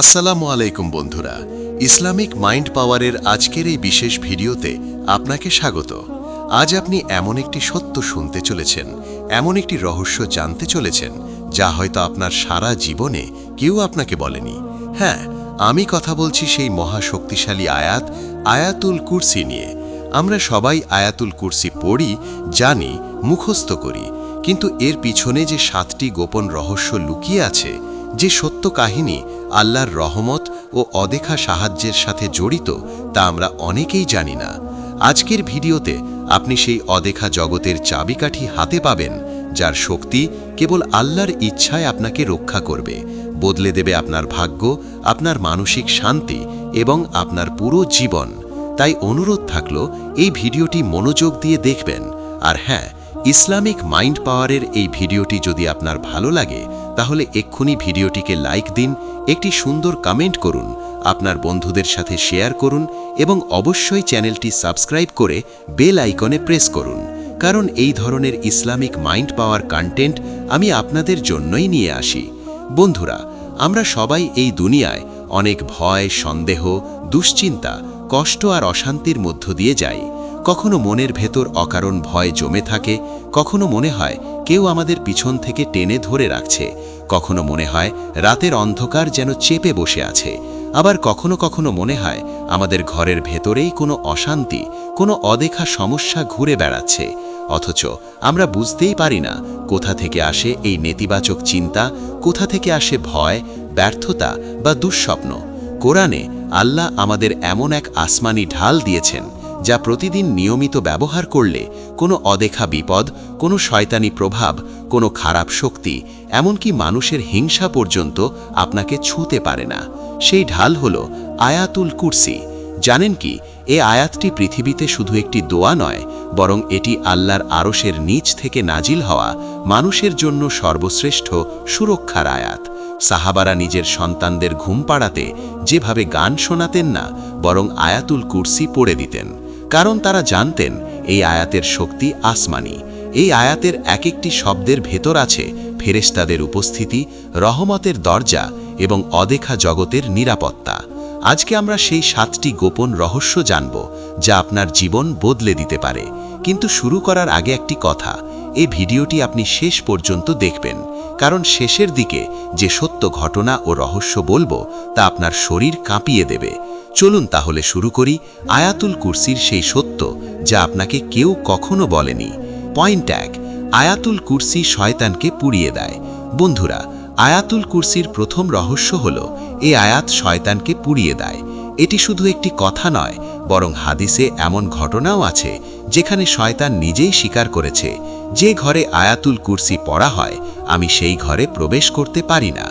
আসসালামু আলাইকুম বন্ধুরা, ইসলামিক মাইন্ড পাওয়ারের আজকের এই বিশেষ ভিডিওতে আপনাকে স্বাগত। আজ আপনি এমন একটি সত্য শুনতে চলেছেন, এমন একটি রহস্য জানতে চলেছেন, যা হয়তো আপনার সারা জীবনে কেউ আপনাকে বলেনি। হ্যাঁ আমি কথা বলছি সেই মহাশক্তিশালী আয়াত, আয়াতুল কুরসি নিয়ে। আমরা সবাই আয়াতুল কুরসি পড়ি, জানি, মুখস্থ করি, কিন্তু এর পিছনে যে সাতটি গোপন রহস্য লুকিয়ে আছে, যে সত্য কাহিনী আল্লাহর রহমত ও অদেখা সাহায্যের সাথে জড়িত তা আমরা অনেকেই জানি না। আজকের ভিডিওতে আপনি সেই অদেখা জগতের চাবিকাঠি হাতে পাবেন, যার শক্তি কেবল আল্লাহর ইচ্ছায় আপনাকে রক্ষা করবে, বদলে দেবে আপনার ভাগ্য, আপনার মানসিক শান্তি এবং আপনার পুরো জীবন। তাই অনুরোধ থাকল, এই ভিডিওটি মনোযোগ দিয়ে দেখবেন। আর হ্যাঁ ইসলামিক মাইন্ড পাওয়ারের এই ভিডিওটি যদি আপনার ভালো লাগে তাহলে এক্ষুনি ভিডিওটিকে লাইক দিন, একটি সুন্দর কমেন্ট করুন, আপনার বন্ধুদের সাথে শেয়ার করুন এবং অবশ্যই চ্যানেলটি সাবস্ক্রাইব করে বেল আইকনে প্রেস করুন। কারণ এই ধরনের ইসলামিক মাইন্ড পাওয়ার কন্টেন্ট আমি আপনাদের জন্যই নিয়ে আসি। বন্ধুরা, আমরা সবাই এই দুনিয়ায় অনেক ভয়, সন্দেহ, দুশ্চিন্তা, কষ্ট আর অশান্তির মধ্য দিয়ে যাই। কখনো মনের ভেতর অকারণ ভয় জমে থাকে, কখনো মনে হয় কেউ আমাদের পিছন থেকে টেনে ধরে রাখছে, কখনো মনে হয় রাতের অন্ধকার যেন চেপে বসে আছে, আবার কখনো কখনো মনে হয় আমাদের ঘরের ভেতরেই কোনো অশান্তি, কোনো অদেখা সমস্যা ঘুরে বেড়াচ্ছে, অথচ আমরা বুঝতেই পারি না কোথা থেকে আসে এই নেতিবাচক চিন্তা, কোথা থেকে আসে ভয়, ব্যর্থতা বা দুঃস্বপ্ন। কোরআনে আল্লাহ আমাদের এমন এক আসমানি ঢাল দিয়েছেন যা প্রতিদিন নিয়মিত ব্যবহার করলে কোনো অদেখা বিপদ, কোনো শয়তানি প্রভাব, কোনো খারাপ শক্তি, এমনকি মানুষের হিংসা পর্যন্ত আপনাকে ছুঁতে পারে না। সেই ঢাল হল আয়াতুল কুরসি। জানেন কি, এ আয়াতটি পৃথিবীতে শুধু একটি দোয়া নয়, বরং এটি আল্লাহর আরশের নিচ থেকে নাজিল হওয়া মানুষের জন্য সর্বশ্রেষ্ঠ সুরক্ষার আয়াত। সাহাবারা নিজের সন্তানদের ঘুম পাড়াতে যেভাবে গান শোনাতেন না, বরং আয়াতুল কুরসি পড়ে দিতেন। কারণ তারা জানতেন এই আয়াতের শক্তি আসমানি। এই আয়াতের এক একটি শব্দের ভেতর আছে ফেরেস্তাদের উপস্থিতি, রহমতের দরজা এবং অদেখা জগতের নিরাপত্তা। আজকে আমরা সেই সাতটি গোপন রহস্য জানব, যা আপনার জীবন বদলে দিতে পারে। কিন্তু শুরু করার আগে একটি কথা এই ভিডিওটি আপনি শেষ পর্যন্ত দেখবেন, কারণ শেষের দিকে যে সত্য ঘটনা ও রহস্য বলব, তা আপনার শরীর কাঁপিয়ে দেবে। চলুন তাহলে শুরু করি আয়াতুল কুরসির সেই সত্য, যা আপনাকে কেউ কখনো বলেনি। পয়েন্ট এক, আয়াতুল কুরসি শয়তানকে পুড়িয়ে দেয়। বন্ধুরা, আয়াতুল কুরসির প্রথম রহস্য হল এ আয়াত শয়তানকে পুড়িয়ে দেয়। এটি শুধু একটি কথা নয় বরং হাদিসে এমন ঘটনাও আছে যেখানে শয়তান নিজেই স্বীকার করেছে, যে ঘরে আয়াতুল কুরসি পড়া হয়, আমি সেই ঘরে প্রবেশ করতে পারি না।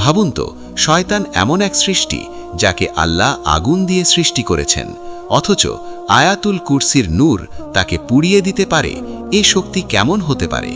ভাবুন তো, শয়তান এমন এক সৃষ্টি যাকে আল্লাহ আগুন দিয়ে সৃষ্টি করেছেন, অথচ আয়াতুল কুরসির নূর তাকে পুড়িয়ে দিতে পারে, এ শক্তি কেমন হতে পারে?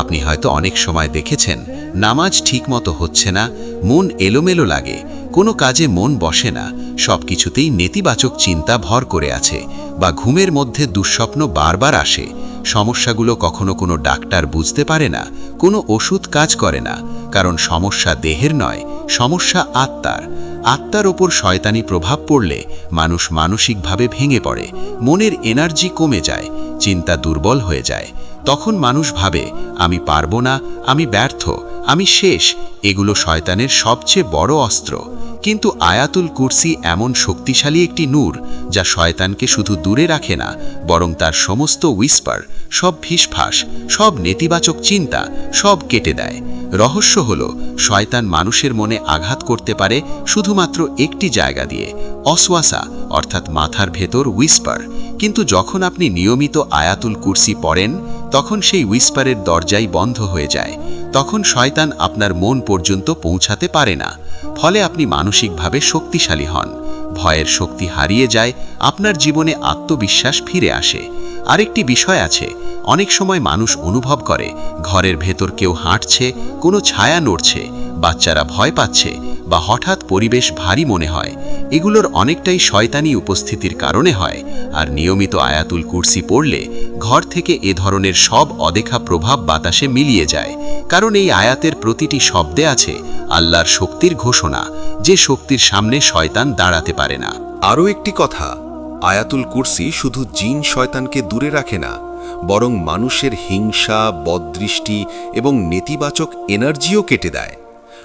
আপনি হয়তো অনেক সময় দেখেছেন নামাজ ঠিকমতো হচ্ছে না, মন এলোমেলো লাগে, কোনো কাজে মন বসে না সব কিছুতেই নেতিবাচক চিন্তা ভর করে আছে বা ঘুমের মধ্যে দুঃস্বপ্ন বারবার আসে, সমস্যাগুলো কখনো কোনো ডাক্তার বুঝতে পারে না, কোনো ওষুধ কাজ করে না, কারণ সমস্যা দেহের নয়, সমস্যা আত্মার। আত্মার ওপর শয়তানি প্রভাব পড়লে মানুষ মানসিকভাবে ভেঙে পড়ে, মনের এনার্জি কমে যায়, চিন্তা দুর্বল হয়ে যায়। তখন মানুষ ভাবে, আমি পারব না, আমি ব্যর্থ আমি শেষ, এগুলো শয়তানের সবচেয়ে বড় অস্ত্র। কিন্তু আয়াতুল কুরসি এমন শক্তিশালী একটি নূর, যা শয়তানকে শুধু দূরে রাখে না, বরং তার সমস্ত উইস্পার, সব ফিসফাস সব নেতিবাচক চিন্তা, সব কেটে দেয়। রহস্য হল, শয়তান মানুষের মনে আঘাত করতে পারে শুধুমাত্র একটি জায়গা দিয়ে অসওয়াসা অর্থাৎ মাথার ভেতর উইস্পার। কিন্তু যখন আপনি নিয়মিত আয়াতুল কুরসি পড়েন তখন সেই উইস্পারের দরজাই বন্ধ হয়ে যায়। তখন শয়তান আপনার মন পর্যন্ত পৌঁছাতে পারে না। ফলে আপনি মানসিকভাবে শক্তিশালী হন। ভয়ের শক্তি হারিয়ে যায়, আপনার জীবনে আত্মবিশ্বাস ফিরে আসে। আরেকটি বিষয় আছে। অনেক সময় মানুষ অনুভব করে, ঘরের ভেতর কেউ হাঁটছে, কোনো ছায়া নড়ছে, বাচ্চারা ভয় পাচ্ছে বা হঠাৎ পরিবেশ ভারী মনে হয়। এগুলোর অনেকটাই শয়তানি উপস্থিতির কারণে হয়, আর নিয়মিত আয়াতুল কুর্সি পড়লে ঘর থেকে এ ধরনের সব অদেখা প্রভাব বাতাসে মিলিয়ে যায়। কারণ এই আয়াতের প্রতিটি শব্দে আছে আল্লাহর শক্তির ঘোষণা, যে শক্তির সামনে শয়তান দাঁড়াতে পারে না। আরও একটি কথা আয়াতুল কুরসি শুধু জিন শয়তানকে দূরে রাখে না, বরং মানুষের হিংসা বদৃষ্টি এবং নেতিবাচক এনার্জিও কেটে দেয়।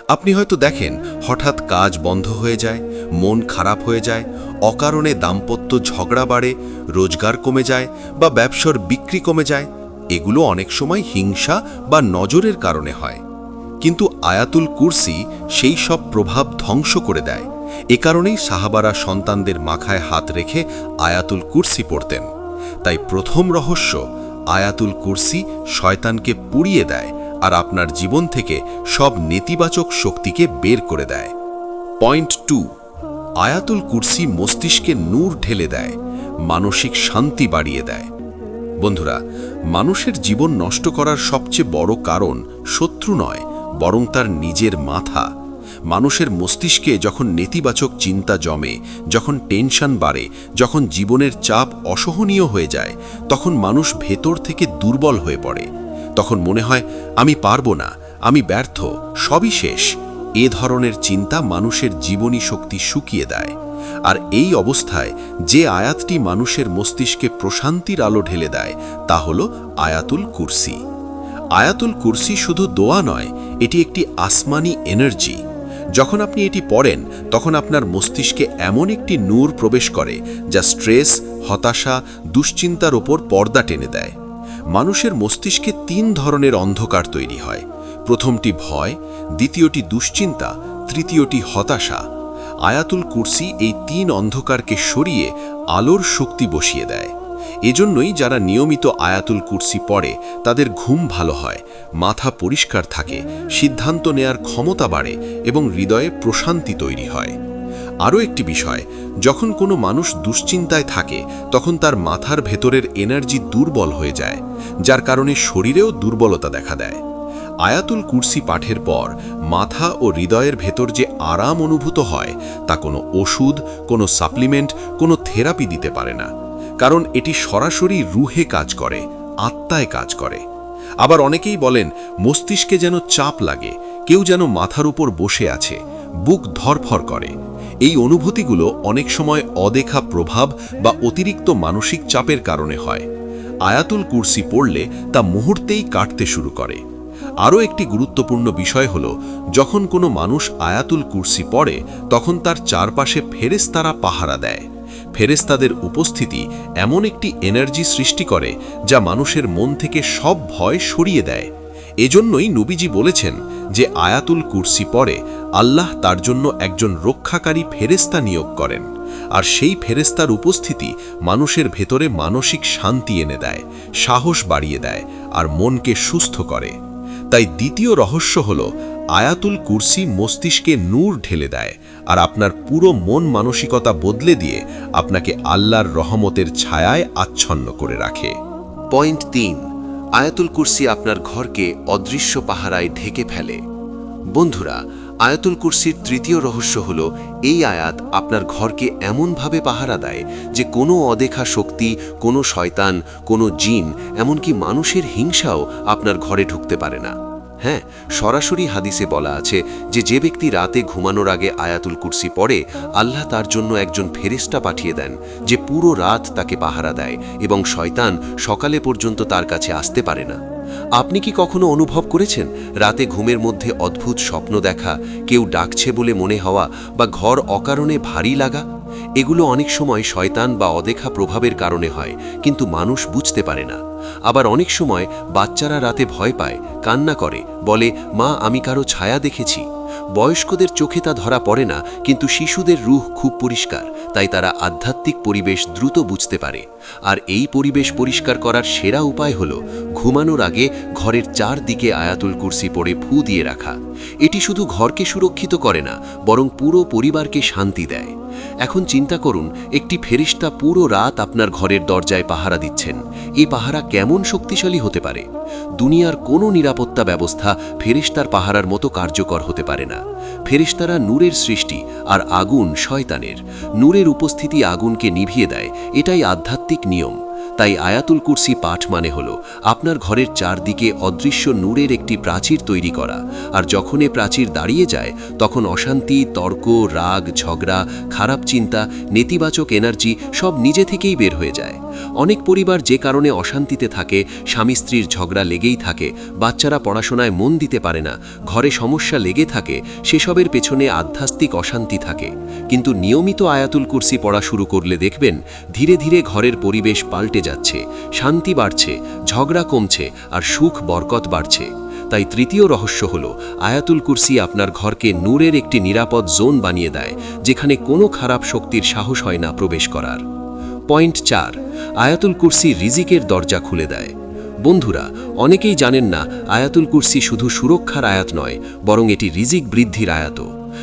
আপনি হয়তো দেখেন, হঠাৎ কাজ বন্ধ হয়ে যায়, মন খারাপ হয়ে যায়, অকারণে দাম্পত্য ঝগড়া বাড়ে, রোজগার কমে যায় বা ব্যবসার বিক্রি কমে যায়। এগুলো অনেক সময় হিংসা বা নজরের কারণে হয়। কিন্তু আয়াতুল কুরসি সেই সব প্রভাব ধ্বংস করে দেয়। এ কারণেই সাহাবারা সন্তানদের মাখায় হাত রেখে আয়াতুল কুরসি পড়তেন। তাই প্রথম রহস্য, আয়াতুল কুরসি শয়তানকে পুড়িয়ে দেয় আর আপনার জীবন থেকে সব নেতিবাচক শক্তিকে বের করে দেয়। পয়েন্ট টু, আয়াতুল কুরসি মস্তিষ্কে নূর ঢেলে দেয়, মানসিক শান্তি বাড়িয়ে দেয়। বন্ধুরা, মানুষের জীবন নষ্ট করার সবচেয়ে বড় কারণ শত্রু নয়, বরং তার নিজের মাথা। মানুষের মস্তিষ্কে যখন নেতিবাচক চিন্তা জমে, যখন টেনশন বাড়ে, যখন জীবনের চাপ অসহনীয় হয়ে যায়, তখন মানুষ ভেতর থেকে দুর্বল হয়ে পড়ে। তখন মনে হয়, আমি পারব না, আমি ব্যর্থ, সবই শেষ। এ ধরনের চিন্তা মানুষের জীবনী শক্তি শুকিয়ে দেয়। আর এই অবস্থায় যে আয়াতটি মানুষের মস্তিষ্কে প্রশান্তির আলো ঢেলে দেয়, তা হল আয়াতুল কুরসি। আয়াতুল কুরসি শুধু দোয়া নয়, এটি একটি আসমানি এনার্জি। যখন আপনি এটি পড়েন, তখন আপনার মস্তিষ্কে এমন একটি নূর প্রবেশ করে যা স্ট্রেস, হতাশা, দুশ্চিন্তার ওপর পর্দা টেনে দেয়। মানুষের মস্তিষ্কে তিন ধরনের অন্ধকার তৈরি হয়। প্রথমটি ভয়, দ্বিতীয়টি দুশ্চিন্তা, তৃতীয়টি হতাশা। আয়াতুল কুরসি এই তিন অন্ধকারকে সরিয়ে আলোর শক্তি বসিয়ে দেয়। এজন্যই যারা নিয়মিত আয়াতুল কুরসি পড়ে, তাদের ঘুম ভালো হয়, মাথা পরিষ্কার থাকে, সিদ্ধান্ত নেয়ার ক্ষমতা বাড়ে এবং হৃদয়ে প্রশান্তি তৈরি হয়। আরও একটি বিষয়, যখন কোনো মানুষ দুশ্চিন্তায় থাকে, তখন তার মাথার ভেতরের এনার্জি দুর্বল হয়ে যায়, যার কারণে শরীরেও দুর্বলতা দেখা দেয়। আয়াতুল কুরসি পাঠের পর, মাথা ও হৃদয়ের ভেতর যে আরাম অনুভূত হয়, তা কোনো ওষুধ, কোনো সাপ্লিমেন্ট, কোনো থেরাপি দিতে পারে না। কারণ এটি সরাসরি রুহে কাজ করে, আত্মায় কাজ করে। আবার অনেকেই বলেন, মস্তিষ্কে যেন চাপ লাগে, কেউ যেন মাথার উপর বসে আছে, বুক ধরফর করে। এই অনুভূতিগুলো অনেক সময় অদেখা প্রভাব বা অতিরিক্ত মানসিক চাপের কারণে হয়। আয়াতুল কুরসি পড়লে তা মুহূর্তেই কাটতে শুরু করে। আরও একটি গুরুত্বপূর্ণ বিষয় হল, যখন কোনো মানুষ আয়াতুল কুরসি পড়ে, তখন তার চারপাশে ফেরেস্তারা পাহারা দেয়। ফেরেস্তাদের উপস্থিতি এমন একটি এনার্জি সৃষ্টি করে যা মানুষের মন থেকে সব ভয় সরিয়ে দেয়। এজন্যই নবীজি বলেছেন যে আয়াতুল কুরসি পড়ে আল্লাহ তার জন্য একজন রক্ষাকারী ফেরেস্তা নিয়োগ করেন। আর সেই ফেরেস্তার উপস্থিতি মানুষের ভেতরে মানসিক শান্তি এনে দেয়, সাহস বাড়িয়ে দেয় আর মনকে সুস্থ করে। তাই দ্বিতীয় রহস্য হল আয়াতুল কুরসি মস্তিষ্কে নূর ঢেলে দেয় আর আপনার পুরো মন মানসিকতা বদলে দিয়ে আপনাকে আল্লাহর রহমতের ছায়ায় আচ্ছন্ন করে রাখে। পয়েন্ট তিন, আয়াতুল কুরসি আপনার ঘরকে অদৃশ্য পাহারায় ঢেকে ফেলে। বন্ধুরা, আয়াতুল কুরসির তৃতীয় রহস্য হল, এই আয়াত আপনার ঘরকে এমনভাবে পাহারা দেয় যে কোনো অদেখা শক্তি, কোনো শয়তান, কোনো জিন, এমনকি মানুষের হিংসাও আপনার ঘরে ঢুকতে পারে না। হ্যাঁ সরাসরি হাদিসে বলা আছে যে যে ব্যক্তি রাতে ঘুমানোর আগে আয়াতুল কুরসি পড়ে, আল্লাহ তার জন্য একজন ফেরিস্তা পাঠিয়ে দেন যে পুরো রাত তাকে পাহারা দেয় এবং শয়তান সকালে পর্যন্ত তার কাছে আসতে পারে না। আপনি কি কখনো অনুভব করেছেন, রাতে ঘুমের মধ্যে অদ্ভুত স্বপ্ন দেখা, কেউ ডাকছে বলে মনে হওয়া বা ঘর অকারণে ভারী লাগা? এগুলো অনেক সময় শয়তান বা অদেখা প্রভাবের কারণে হয়, কিন্তু মানুষ বুঝতে পারে না। আবার অনেক সময় বাচ্চারা রাতে ভয় পায়, কান্না করে, বলে, মা, আমি কারও ছায়া দেখেছি। বয়স্কদের চোখে তা ধরা পড়ে না, কিন্তু শিশুদের রুহ খুব পরিষ্কার, তাই তারা আধ্যাত্মিক পরিবেশ দ্রুত বুঝতে পারে। আর এই পরিবেশ পরিষ্কার করার সেরা উপায় হল, ঘুমানোর আগে ঘরের চারদিকে আয়াতুল কুরসি পড়ে ফু দিয়ে রাখা। এটি শুধু ঘরকে সুরক্ষিত করে না, বরং পুরো পরিবারকে শান্তি দেয়। এখন চিন্তা করুন, একটি ফেরিস্তা পুরো রাত আপনার ঘরের দরজায় পাহারা দিচ্ছেন। এ পাহারা কেমন শক্তিশালী হতে পারে? দুনিয়ার কোনো নিরাপত্তা ব্যবস্থা ফেরিস্তার পাহারার মতো কার্যকর হতে পারে না। ফেরিস্তারা নূরের সৃষ্টি আর আগুন শয়তানের। নূরের উপস্থিতি আগুনকে নিভিয়ে দেয়, এটাই আধ্যাত্মিক নিয়ম। তাই আয়াতুল কুরসি পাঠ মানে হল আপনার ঘরের চারদিকে অদৃশ্য নূরের একটি প্রাচীর তৈরি করা, আর যখন এ প্রাচীর দাঁড়িয়ে যায়, তখন অশান্তি, তর্ক, রাগ, ঝগড়া, খারাপ চিন্তা, নেতিবাচক এনার্জি সব নিজে থেকেই বের হয়ে যায়। অনেক পরিবার যে কারণে অশান্তিতে থাকে, স্বামী স্ত্রীর ঝগড়া লেগেই থাকে, বাচ্চারা পড়াশোনায় মন দিতে পারে না, ঘরে সমস্যা লেগে থাকে, সেসবের পেছনে আধ্যাত্মিক অশান্তি থাকে। কিন্তু নিয়মিত আয়াতুল কুরসি পড়া শুরু করলে দেখবেন, ধীরে ধীরে ঘরের পরিবেশ পাল্টে যাচ্ছে, শান্তি বাড়ছে, ঝগড়া কমছে, আর সুখ, বরকত বাড়ছে। তাই তৃতীয় রহস্য হল, আয়াতুল কুরসি আপনার ঘরকে নূরের একটি নিরাপদ জোন বানিয়ে দেয়, যেখানে কোনো খারাপ শক্তির সাহস হয় না প্রবেশ করার। পয়েন্ট চার, আয়াতুল কুরসি রিজিকের দরজা খুলে দেয়। বন্ধুরা, অনেকেই জানেন না আয়াতুল কুরসি শুধু সুরক্ষার আয়াত নয়, বরং এটি রিজিক বৃদ্ধির আয়াত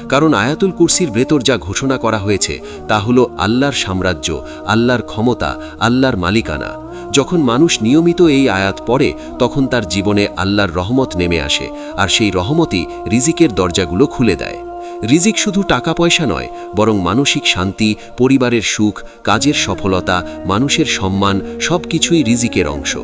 কারণ আয়াতুল কুরসির ভেতর যা ঘোষণা করা হয়েছে, তা হল আল্লাহর সাম্রাজ্য, আল্লাহর ক্ষমতা, আল্লাহর মালিকানা। যখন মানুষ নিয়মিত এই আয়াত পড়ে, তখন তার জীবনে আল্লাহর রহমত নেমে আসে, আর সেই রহমতই রিজিকের দরজাগুলো খুলে দেয়। রিজিক শুধু টাকা পয়সা নয়, বরং মানসিক শান্তি, পরিবারের সুখ, কাজের সফলতা, মানুষের সম্মান সব কিছুই রিজিকের অংশ।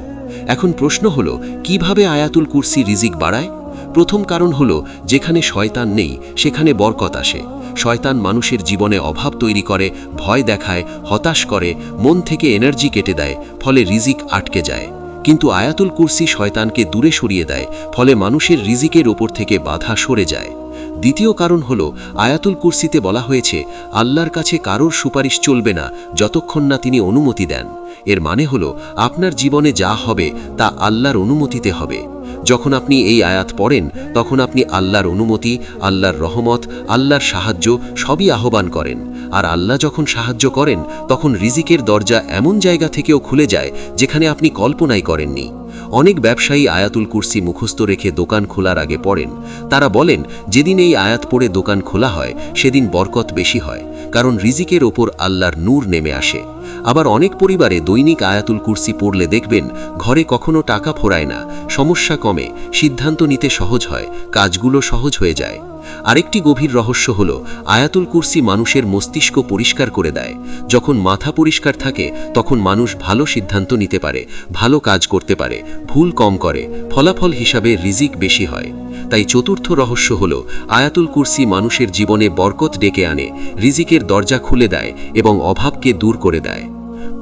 এখন প্রশ্ন হলো, কীভাবে আয়াতুল কুরসি রিজিক বাড়ায়? প্রথম কারণ হলো, যেখানে শয়তান নেই, সেখানে বরকত আসে। শয়তান মানুষের জীবনে অভাব তৈরি করে, ভয় দেখায়, হতাশ করে, মন থেকে এনার্জি কেটে দেয়, ফলে রিজিক আটকে যায়। কিন্তু আয়াতুল কুরসি শয়তানকে দূরে সরিয়ে দেয়, ফলে মানুষের রিজিকের ওপর থেকে বাধা সরে যায়। দ্বিতীয় কারণ হল, আয়াতুল কুরসিতে বলা হয়েছে, আল্লাহর কাছে কারোর সুপারিশ চলবে না যতক্ষণ না তিনি অনুমতি দেন। এর মানে হল, আপনার জীবনে যা হবে তা আল্লাহর অনুমতিতে হবে। যখন আপনি এই আয়াত পড়েন, তখন আপনি আল্লাহর অনুমতি, আল্লাহর রহমত, আল্লাহর সাহায্য সবই আহ্বান করেন। আর আল্লাহ যখন সাহায্য করেন, তখন রিজিকের দরজা এমন জায়গা থেকেও খুলে যায়, যেখানে আপনি কল্পনাই করেননি। অনেক ব্যবসায়ী আয়াতুল কুরসি মুখস্থ রেখে দোকান খোলার আগে পড়েন। তারা বলেন, যেদিন এই আয়াত পড়ে দোকান খোলা হয়, সেদিন বরকত বেশি হয়, কারণ রিজিকের ওপর আল্লাহর নূর নেমে আসে। আবার অনেক পরিবারে দৈনিক আয়াতুল কুরসি পড়লে দেখবেন, ঘরে কখনো টাকা ফোরায় না, সমস্যা কমে, সিদ্ধান্ত নিতে সহজ হয়, কাজগুলো সহজ হয়ে যায়। আরেকটি গভীর রহস্য হল, আয়াতুল কুরসি মানুষের মস্তিষ্ক পরিষ্কার করে দেয়। যখন মাথা পরিষ্কার থাকে, তখন মানুষ ভালো সিদ্ধান্ত নিতে পারে, ভালো কাজ করতে পারে, ভুল কম করে, ফলাফল হিসাবে রিজিক বেশি হয়। তাই চতুর্থ রহস্য হল, আয়াতুল কুরসি মানুষের জীবনে বরকত ডেকে আনে, রিজিকের দরজা খুলে দেয় এবং অভাবকে দূর করে দেয়।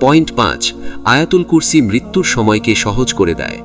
পয়েন্ট পাঁচ, আয়াতুল কুরসি মৃত্যুর সময়কে সহজ করে দেয়।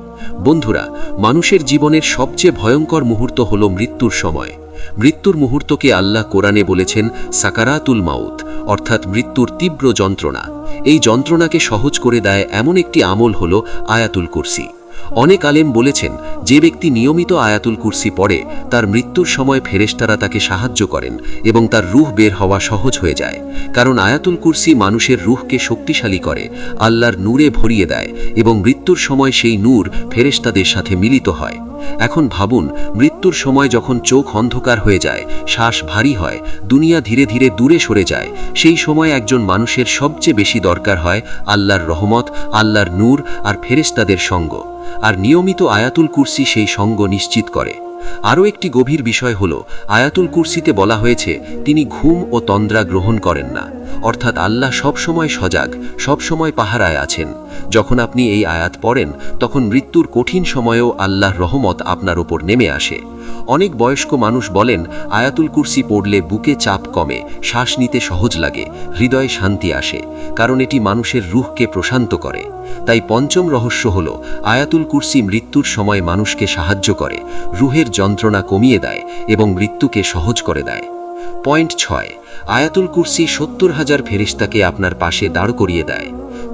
বন্ধুরা, মানুষের জীবনের সবচেয়ে ভয়ঙ্কর মুহূর্ত হল মৃত্যুর সময়। মৃত্যুর মুহূর্তকে আল্লাহ কোরআনে বলেছেন সাকারাতুল মাউত, অর্থাৎ মৃত্যুর তীব্র যন্ত্রণা। এই যন্ত্রণাকে সহজ করে দেয় এমন একটি আমল হল আয়াতুল কুরসি। অনেক আলেম বলেছেন, যে ব্যক্তি নিয়মিত আয়াতুল কুরসি পড়ে, তার মৃত্যুর সময় ফেরেশতারা তাকে সাহায্য করেন এবং তার রুহ বের হওয়া সহজ হয়ে যায়। কারণ আয়াতুল কুরসি মানুষের রুহকে শক্তিশালী করে, আল্লাহর নূরে ভরিয়ে দেয় এবং মৃত্যুর সময় সেই নূর ফেরেশতাদের সাথে মিলিত হয়। এখন ভাবুন, মৃত্যুর সময় যখন চোখ অন্ধকার হয়ে যায়, শ্বাস ভারী হয়, দুনিয়া ধীরে ধীরে দূরে সরে যায়, সেই সময় একজন মানুষের সবচেয়ে বেশি দরকার হয় আল্লাহর রহমত, আল্লাহর নূর আর ফেরেশতাদের সঙ্গ। আর নিয়মিত আয়াতুল কুরসি সেই সঙ্গ নিশ্চিত করে। আরও একটি গভীর বিষয় হল, আয়াতুল কুরসিতে বলা হয়েছে, তিনি ঘুম ও তন্দ্রা গ্রহণ করেন না। অর্থাৎ আল্লাহ সবসময় সজাগ, সবসময় পাহারায় আছেন। যখন আপনি এই আয়াত পড়েন, তখন মৃত্যুর কঠিন সময়েও আল্লাহর রহমত আপনার ওপর নেমে আসে। অনেক বয়স্ক মানুষ বলেন, আয়াতুল কুরসি পড়লে বুকে চাপ কমে, শ্বাস নিতে সহজ লাগে, হৃদয়ে শান্তি আসে, কারণ এটি মানুষের রুহকে প্রশান্ত করে। তাই পঞ্চম রহস্য হল, আয়াতুল কুরসি মৃত্যুর সময় মানুষকে সাহায্য করে, রুহের যন্ত্রণা কমিয়ে দেয় এবং মৃত্যুকে সহজ করে দেয়। পয়েন্ট ছয়, আয়াতুল কুরসি সত্তর হাজার ফেরিস্তাকে আপনার পাশে দাঁড় করিয়ে দেয়।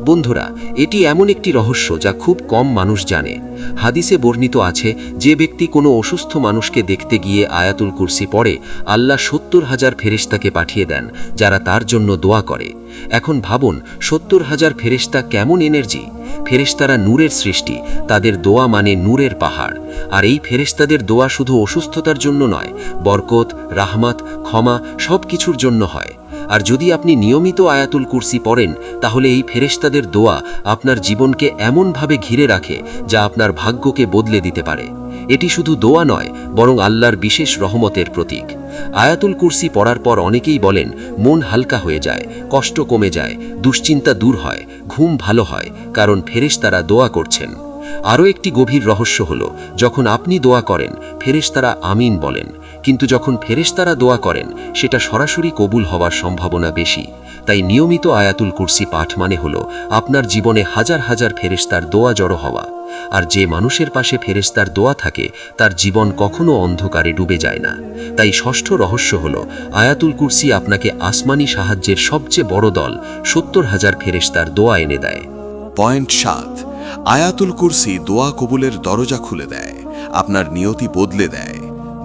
বন্ধুরা, এটি এমন একটি রহস্য যা খুব কম মানুষ জানে। হাদিসে বর্ণিত আছে, যে ব্যক্তি কোনো অসুস্থ মানুষকে দেখতে গিয়ে আয়াতুল কুরসি পড়ে, আল্লাহ সত্তর হাজার ফেরিস্তাকে পাঠিয়ে দেন, যারা তার জন্য দোয়া করে। এখন ভাবুন, সত্তর হাজার ফেরিস্তা কেমন এনার্জি? ফেরেশতারা নূরের সৃষ্টি, তাদের দোয়া মানে নূরের পাহাড়। আর এই ফেরেশতাদের দোয়া শুধু অসুস্থতার জন্য নয়, বরকত, রাহমাত, ক্ষমা সব কিছুর জন্য হয়। আর যদি আপনি নিয়মিত আয়াতুল কুরসি পড়েন, তাহলে এই ফেরেস্তাদের দোয়া আপনার জীবনকে এমনভাবে ঘিরে রাখে যা আপনার ভাগ্যকে বদলে দিতে পারে। এটি শুধু দোয়া নয়, বরং আল্লাহর বিশেষ রহমতের প্রতীক। আয়াতুল কুরসি পড়ার পর অনেকেই বলেন, মন হালকা হয়ে যায়, কষ্ট কমে যায়, দুশ্চিন্তা দূর হয়, ঘুম ভালো হয়, কারণ ফেরেশতারা দোয়া করছেন। আরও একটি গভীর রহস্য হল, যখন আপনি দোয়া করেন, ফেরেশতারা আমিন বলেন, কিন্তু যখন ফেরেশতারা দোয়া করেন, সেটা সরাসরি কবুল হওয়ার সম্ভাবনা বেশি। তাই নিয়মিত আয়াতুল কুরসি পাঠ মানে হল, আপনার জীবনে হাজার হাজার ফেরেশতার দোয়া জড়ো হওয়া। আর যে মানুষের পাশে ফেরেশতার দোয়া থাকে, তার জীবন কখনো অন্ধকারে ডুবে যায় না। তাই ষষ্ঠ রহস্য হল, আয়াতুল কুরসি আপনাকে আসমানি সাহায্যের সবচেয়ে বড় দল, সত্তর হাজার ফেরেশতার দোয়া এনে দেয়। পয়েন্ট সাত, আয়াতুল কুরসি দোয়া কবুলের দরজা খুলে দেয়, আপনার নিয়তি বদলে দেয়।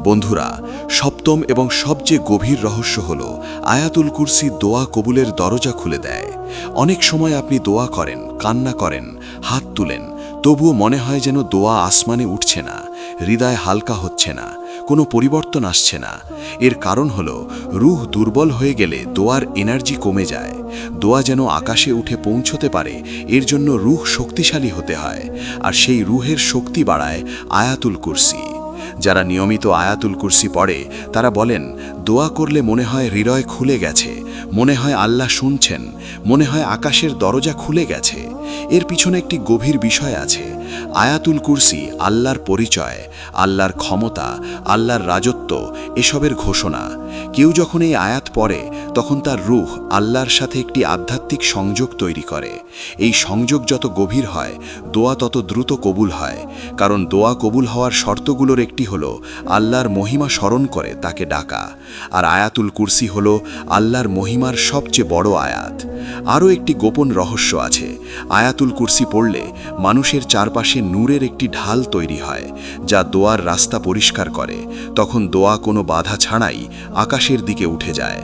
বন্ধুরা, সপ্তম এবং সবচেয়ে গভীর রহস্য হল, আয়াতুল কুরসি দোয়া কবুলের দরজা খুলে দেয়। অনেক সময় আপনি দোয়া করেন, কান্না করেন, হাত তুলেন, তবুও মনে হয় যেন দোয়া আসমানে উঠছে না। হৃদয় হালকা হচ্ছে না, কোনো পরিবর্তন আসছে না। এর কারণ হল, রুহ দুর্বল হয়ে গেলে দোয়ার এনার্জি কমে যায়। দোয়া যেন আকাশে উঠে পৌঁছতে পারে, এর জন্য রুহ শক্তিশালী হতে হয়। আর সেই রুহের শক্তি বাড়ায় আয়াতুল কুরসি। যারা নিয়মিত আয়াতুল কুরসি পড়ে, তারা বলেন, দোয়া করলে মনে হয় হৃদয় খুলে গেছে, মনে হয় আল্লাহ শুনছেন, মনে হয় আকাশের দরজা খুলে গেছে। এর পিছনে একটি গভীর বিষয় আছে আয়াতুল কুরসি, আল্লাহর পরিচয়, আল্লাহর ক্ষমতা, আল্লাহর রাজত্ব, এসবের ঘোষণা। কেউ যখন এই আয়াত পড়ে, তখন তার রুহ আল্লাহর সাথে একটি আধ্যাত্মিক সংযোগ তৈরি করে। এই সংযোগ যত গভীর হয়, দোয়া তত দ্রুত কবুল হয়। কারণ দোয়া কবুল হওয়ার শর্তগুলোর একটি হলো, আল্লাহর মহিমা স্মরণ করে তাকে ডাকা। আর আয়াতুল কুরসি হল আল্লাহর মহিমার সবচেয়ে বড় আয়াত। আরও একটি গোপন রহস্য আছে। আয়াতুল কুরসি পড়লে মানুষের চারপাশে নূরের একটি ঢাল তৈরি হয়, যা দোয়ার রাস্তা পরিষ্কার করে। তখন দোয়া কোনো বাধা ছাড়াই আকাশের দিকে উঠে যায়।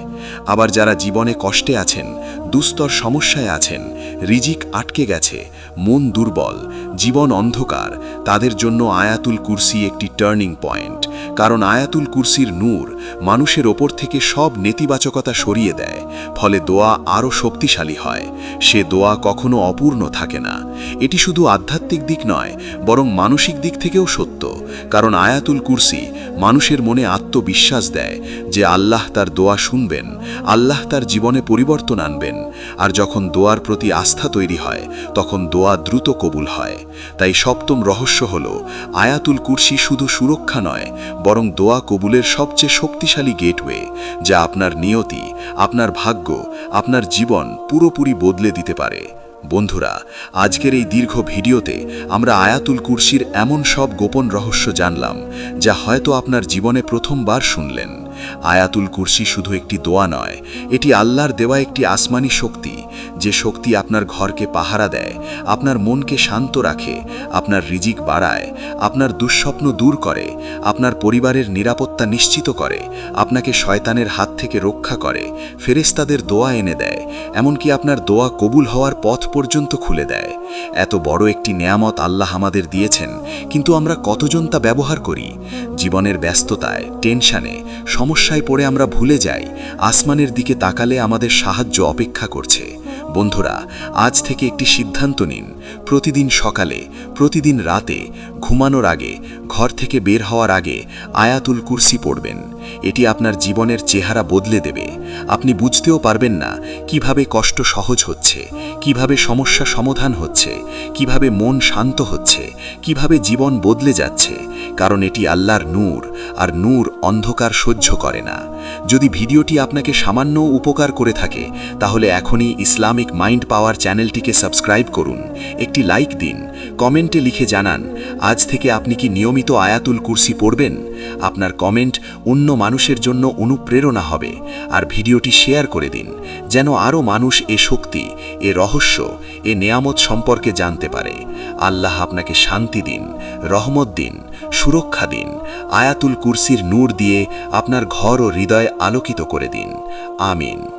আবার যারা জীবনে কষ্টে আছেন, দুস্তর সমস্যায় আছেন, রিজিক আটকে গেছে, মন দুর্বল, জীবন অন্ধকার, তাদের জন্য আয়াতুল কুরসি একটি টার্নিং পয়েন্ট কারণ আয়াতুল কুরসির নূর মানুষের ওপর থেকে সব নেতিবাচকতা সরিয়ে দেয়, ফলে দোয়া আরও শক্তিশালী হয়। সে দোয়া কখনো অপূর্ণ থাকে না। এটি শুধু আধ্যাত্মিক দিক নয়, বরং মানসিক দিক থেকেও সত্য। কারণ আয়াতুল কুরসি মানুষের মনে আত্মবিশ্বাস দেয় যে আল্লাহ তার দোয়া শুনবেন, আল্লাহ তার জীবনে পরিবর্তন আনবেন। আর যখন দোয়ার প্রতি আস্থা তৈরি হয়, তখন দোয়া দ্রুত কবুল হয়। তাই সপ্তম রহস্য হল, আয়াতুল কুরসি শুধু সুরক্ষা নয় বরং দোয়া কবুলের সবচেয়ে শক্তিশালী গেটওয়ে, যা আপনার নিয়তি, আপনার ভাগ্য, আপনার জীবন পুরোপুরি বদলে দিতে পারে। বন্ধুরা, আজকের এই দীর্ঘ ভিডিওতে আমরা আয়াতুল কুরসির এমন সব গোপন রহস্য জানলাম, যা হয়তো আপনার জীবনে প্রথমবার শুনলেন। আয়াতুল কুরসি শুধু একটি দোয়া নয়, এটি আল্লাহর দেওয়া একটি আসমানি শক্তি, যে শক্তি আপনার ঘরকে পাহারা দেয়, আপনার মনকে শান্ত রাখে, আপনার রিজিক বাড়ায়, আপনার দুঃস্বপ্ন দূর করে, আপনার পরিবারের নিরাপত্তা নিশ্চিত করে, আপনাকে শয়তানের হাত থেকে রক্ষা করে ফেরেস্তাদের দোয়া এনে দেয়, এমনকি আপনার দোয়া কবুল হওয়ার পথ পর্যন্ত খুলে দেয়। এত বড় একটি নেয়ামত আল্লাহ আমাদের দিয়েছেন, কিন্তু আমরা কতজন তা ব্যবহার করি? জীবনের ব্যস্ততায়, টেনশানে সমস্যায় পড়ে আমরা ভুলে যাই, আসমানের দিকে তাকালে আমাদের সাহায্য অপেক্ষা করছে। বন্ধুরা, আজ থেকে একটি সিদ্ধান্ত নিন প্রতিদিন সকালে, প্রতিদিন রাতে, ঘুমানোর আগে, ঘর থেকে বের হওয়ার আগে আয়াতুল কুরসি পড়বেন। এটি আপনার জীবনের চেহারা বদলে দেবে। আপনি বুঝতেও পারবেন না কীভাবে কষ্ট সহজ হচ্ছে, কীভাবে সমস্যা সমাধান হচ্ছে, কীভাবে মন শান্ত হচ্ছে, কীভাবে জীবন বদলে যাচ্ছে, কারণ এটি আল্লাহর নূর, আর নূর অন্ধকার সহ্য করে না। যদি ভিডিওটি আপনাকে সামান্য উপকার করে থাকে, তাহলে এখনই ইসলামিক মাইন্ড পাওয়ার চ্যানেলটিকে সাবস্ক্রাইব করুন। একটি লাইক দিন, কমেন্টে লিখে জানান, আজ থেকে আপনি কি নিয়মিত আয়াতুল কুরসি পড়বেন? আপনার কমেন্ট অন্য মানুষের জন্য অনুপ্রেরণা হবে, আর ভিডিওটি শেয়ার করে দিন, যেন আরও মানুষ এ শক্তি, এ রহস্য, এ নেয়ামত সম্পর্কে জানতে পারে। আল্লাহ আপনাকে শান্তি দিন, রহমত দিন, সুরক্ষা দিন, আয়াতুল কুরসির নূর দিয়ে আপনার ঘর ও হৃদয় আলোকিত করে দিন। আমিন।